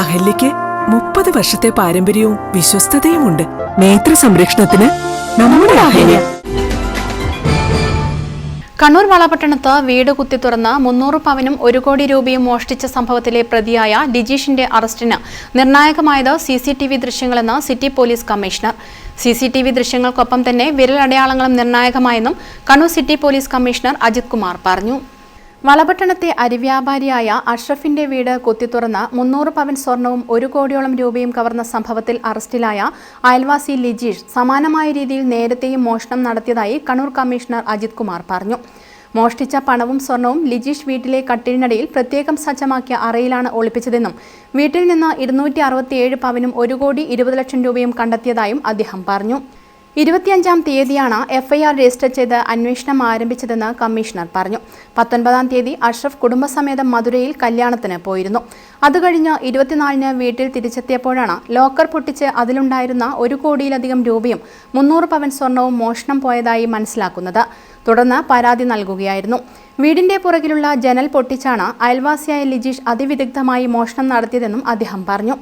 അഹല്യയ്ക്ക് മുപ്പത് വർഷത്തെ പാരമ്പര്യവും വിശ്വസ്തതയുമുണ്ട്. നേത്ര സംരക്ഷണത്തിന് നമ്മുടെ അഹല്യ. കണ്ണൂർ വളപട്ടണത്ത് വീട് കുത്തി തുറന്ന് മുന്നൂറ് പവനും ഒരു കോടി രൂപയും മോഷ്ടിച്ച സംഭവത്തിലെ പ്രതിയായ ലിജീഷിന്റെ അറസ്റ്റിന് നിർണായകമായത് C C T V ദൃശ്യങ്ങളെന്ന് city police commissioner. C C T V ദൃശ്യങ്ങൾക്കൊപ്പം തന്നെ വിരലടയാളങ്ങളും നിർണായകമായെന്നും Kannur city police commissioner Ajith Kumar പറഞ്ഞു. വളപട്ടണത്തെ അരിവ്യാപാരിയായ അഷ്റഫിന്റെ വീട് കുത്തിത്തുറന്ന് മുന്നൂറ് പവൻ സ്വർണവും ഒരു കോടിയോളം രൂപയും കവർന്ന സംഭവത്തിൽ അറസ്റ്റിലായ അയൽവാസി ലിജീഷ് സമാനമായ രീതിയിൽ നേരത്തെയും മോഷണം നടത്തിയതായി കണ്ണൂർ കമ്മീഷണർ അജിത് കുമാർ പറഞ്ഞു. മോഷ്ടിച്ച പണവും സ്വർണവും ലിജീഷ് വീട്ടിലെ കട്ടിലിനടിയിൽ പ്രത്യേകം സജ്ജമാക്കിയ അറയിലാണ് ഒളിപ്പിച്ചതെന്നും വീട്ടിൽ നിന്ന് ഇരുന്നൂറ്റി അറുപത്തിയേഴ് പവനും ഒരു കോടി ഇരുപത് ലക്ഷം രൂപയും കണ്ടെത്തിയതായും അദ്ദേഹം പറഞ്ഞു. ഇരുപത്തിയഞ്ചാം തീയതിയാണ് എഫ്ഐആർ രജിസ്റ്റർ ചെയ്ത് അന്വേഷണം ആരംഭിച്ചതെന്ന് കമ്മീഷണർ പറഞ്ഞു. പത്തൊൻപതാം തീയതി അഷ്റഫ് കുടുംബസമേതം മധുരയിൽ കല്യാണത്തിന് പോയിരുന്നു. അത് കഴിഞ്ഞ് ഇരുപത്തിനാലിന് വീട്ടിൽ തിരിച്ചെത്തിയപ്പോഴാണ് ലോക്കർ പൊട്ടിച്ച് അതിലുണ്ടായിരുന്ന ഒരു കോടിയിലധികം രൂപയും മുന്നൂറ് പവൻ സ്വർണവും മോഷണം പോയതായി മനസ്സിലാക്കുന്നത്. തുടർന്ന് പരാതി നൽകുകയായിരുന്നു. വീടിന്റെ പുറകിലുള്ള ജനൽ പൊട്ടിച്ചാണ് അയൽവാസിയായ ലിജീഷ് അതിവിദഗ്ധമായി മോഷണം നടത്തിയതെന്നും അദ്ദേഹം പറഞ്ഞു.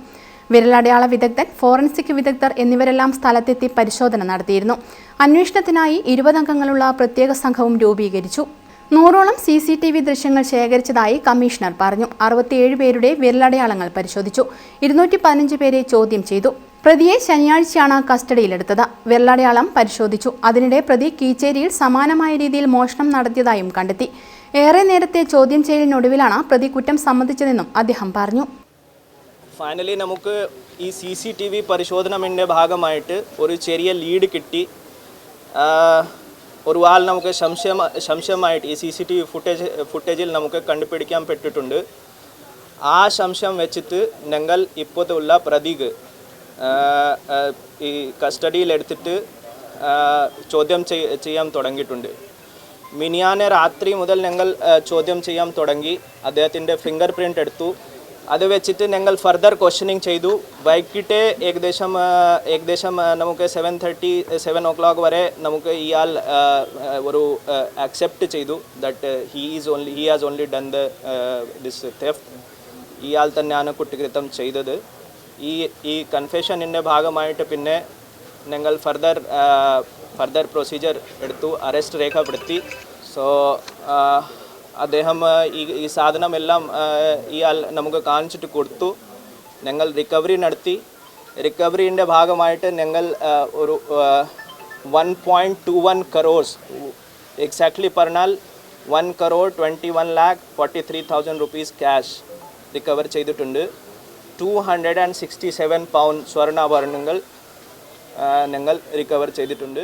വിരലടയാള വിദഗ്ധൻ ഫോറൻസിക് വിദഗ്ധർ എന്നിവരെല്ലാം സ്ഥലത്തെത്തി പരിശോധന നടത്തിയിരുന്നു. അന്വേഷണത്തിനായി ഇരുപതംഗങ്ങളുള്ള പ്രത്യേക സംഘവും രൂപീകരിച്ചു. നൂറോളം സി സി ടി വി ദൃശ്യങ്ങൾ ശേഖരിച്ചതായി കമ്മീഷണർ പറഞ്ഞു. അറുപത്തിയേഴ് പേരുടെ വിരലടയാളങ്ങൾ പരിശോധിച്ചു. ഇരുന്നൂറ്റി പതിനഞ്ച് പേരെ ചോദ്യം ചെയ്തു. പ്രതിയെ ശനിയാഴ്ചയാണ് കസ്റ്റഡിയിലെടുത്തത്. വിരലടയാളം പരിശോധിച്ചു. അതിനിടെ പ്രതി കീച്ചേരിയിൽ സമാനമായ രീതിയിൽ മോഷണം നടത്തിയതായും കണ്ടെത്തി. ഏറെ നേരത്തെ ചോദ്യം ചെയ്യലിനൊടുവിലാണ് പ്രതി കുറ്റം സമ്മതിച്ചതെന്നും അദ്ദേഹം പറഞ്ഞു. ഫൈനലി നമുക്ക് ഈ സി സി ടി വി പരിശോധനമിന്റെ ഭാഗമായിട്ട് ഒരു ചെറിയ ലീഡ് കിട്ടി. ഒരു ആൾ നമുക്ക് സംശയം സംശയമായിട്ട് ഈ C C T V footage ഫുട്ടേജിൽ നമുക്ക് കണ്ടുപിടിക്കാൻ പെട്ടിട്ടുണ്ട്. ആ സംശയം വെച്ചിട്ട് ഞങ്ങൾ ഇപ്പോഴത്തെ പ്രതിക്ക് ആ, ആ, ഈ കസ്റ്റഡിയിലെടുത്തിട്ട് ചോദ്യം ചെയ്യാൻ തുടങ്ങിയിട്ടുണ്ട്. മിനിയാനെ രാത്രി മുതൽ ഞങ്ങൾ ചോദ്യം ചെയ്യാൻ തുടങ്ങി. അദ്ദേഹത്തിന്റെ ഫിംഗർ പ്രിന്റ് എടുത്തു. അത് വെച്ചിട്ട് ഞങ്ങൾ ഫർദർ ക്വസ്റ്റ്യനിങ് ചെയ്തു. വൈകിട്ട് ഏകദേശം ഏകദേശം നമുക്ക് seven thirty seven o'clock വരെ നമുക്ക് ഇയാൾ ഒരു അക്സെപ്റ്റ് ചെയ്തു that he is only he has only done the this theft ഇയാൾ തന്നെയാണ് കുറ്റകൃത്യം ചെയ്തത്. ഈ ഈ കൺഫെഷനിന്റെ ഭാഗമായിട്ട് പിന്നെ ഞങ്ങൾ ഫർദർ ഫർദർ പ്രൊസീജിയർ എടുത്തു. അറസ്റ്റ് രേഖപ്പെടുത്തി. സോ അദ്ദേഹം ഈ ഈ സാധനമെല്ലാം ഇയാൾ നമുക്ക് കാണിച്ചിട്ട് കൊടുത്തു. ഞങ്ങൾ റിക്കവറി നടത്തി. റിക്കവറിന്റെ ഭാഗമായിട്ട് ഞങ്ങൾ ഒരു one point two one crores exactly പറഞ്ഞാൽ one crore twenty one lakh forty three thousand rupees cash recover ചെയ്തിട്ടുണ്ട്. Two hundred and sixty seven pound സ്വർണാഭരണങ്ങൾ ഞങ്ങൾ റിക്കവർ ചെയ്തിട്ടുണ്ട്.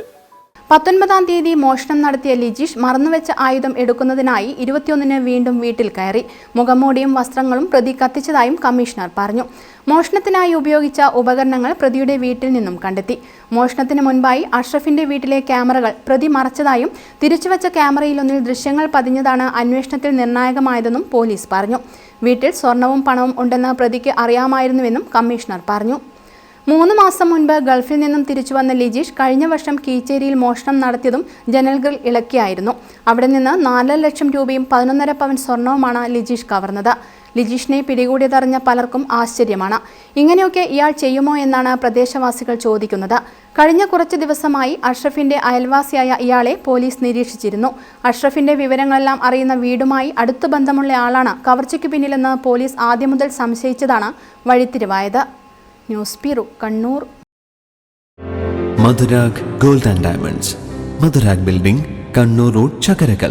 പത്തൊൻപതാം തീയതി മോഷണം നടത്തിയ ലിജീഷ് മറന്നുവെച്ച ആയുധം എടുക്കുന്നതിനായി ഇരുപത്തിയൊന്നിന് വീണ്ടും വീട്ടിൽ കയറി. മുഖംമൂടിയും വസ്ത്രങ്ങളും പ്രതി കത്തിച്ചതായും കമ്മീഷണർ പറഞ്ഞു. മോഷണത്തിനായി ഉപയോഗിച്ച ഉപകരണങ്ങൾ പ്രതിയുടെ വീട്ടിൽ നിന്നും കണ്ടെത്തി. മോഷണത്തിന് മുൻപായി അഷ്റഫിന്റെ വീട്ടിലെ ക്യാമറകൾ പ്രതി മറച്ചതായും തിരിച്ചുവച്ച ക്യാമറയിലൊന്നിൽ ദൃശ്യങ്ങൾ പതിഞ്ഞതാണ് അന്വേഷണത്തിൽ നിർണായകമായതെന്നും പോലീസ് പറഞ്ഞു. വീട്ടിൽ സ്വർണവും പണവും ഉണ്ടെന്ന് പ്രതിക്ക് അറിയാമായിരുന്നുവെന്നും കമ്മീഷണർ പറഞ്ഞു. മൂന്ന് മാസം മുൻപ് ഗൾഫിൽ നിന്നും തിരിച്ചു വന്ന ലിജീഷ് കഴിഞ്ഞ വർഷം കീച്ചേരിയിൽ മോഷണം നടത്തിയതും ജനലുകൾ ഇളക്കിയായിരുന്നു. അവിടെ നിന്ന് നാലര ലക്ഷം രൂപയും പതിനൊന്നര പവൻ സ്വർണവുമാണ് ലിജീഷ് കവർന്നത്. ലിജീഷിനെ പിടികൂടിയതറിഞ്ഞ പലർക്കും ആശ്ചര്യമാണ്. ഇങ്ങനെയൊക്കെ ഇയാൾ ചെയ്യുമോ എന്നാണ് പ്രദേശവാസികൾ ചോദിക്കുന്നത്. കഴിഞ്ഞ കുറച്ച് ദിവസമായി അഷ്റഫിന്റെ അയൽവാസിയായ ഇയാളെ പോലീസ് നിരീക്ഷിച്ചിരുന്നു. അഷ്റഫിന്റെ വിവരങ്ങളെല്ലാം അറിയുന്ന വീടുമായി അടുത്തു ബന്ധമുള്ള ആളാണ് കവർച്ചയ്ക്ക് പിന്നിലെന്ന് പോലീസ് ആദ്യം മുതൽ സംശയിച്ചതാണ് വഴിത്തിരിവായത്. News bureau Kannur. Madhurag gold and diamonds. Madhurag building Kannur road Chakkarakkal